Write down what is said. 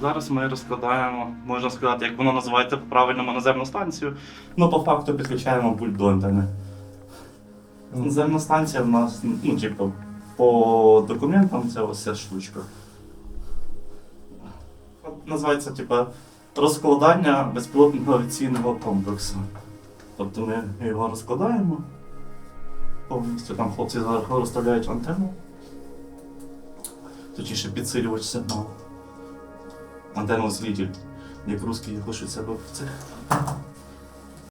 Зараз ми розкладаємо, можна сказати, як воно називається по-правильному наземну станцію. Ну, по факту підключаємо пульт до антени. Наземна станція в нас, ну, типу, по документам це ось ця штучка. От Називається, типу, розкладання безпілотного авіаційного комплексу. Тобто ми його розкладаємо повністю. Там хлопці розставляють антенну. Точніше підсилювач Антенну звіділь, як русські хочуть себе в цих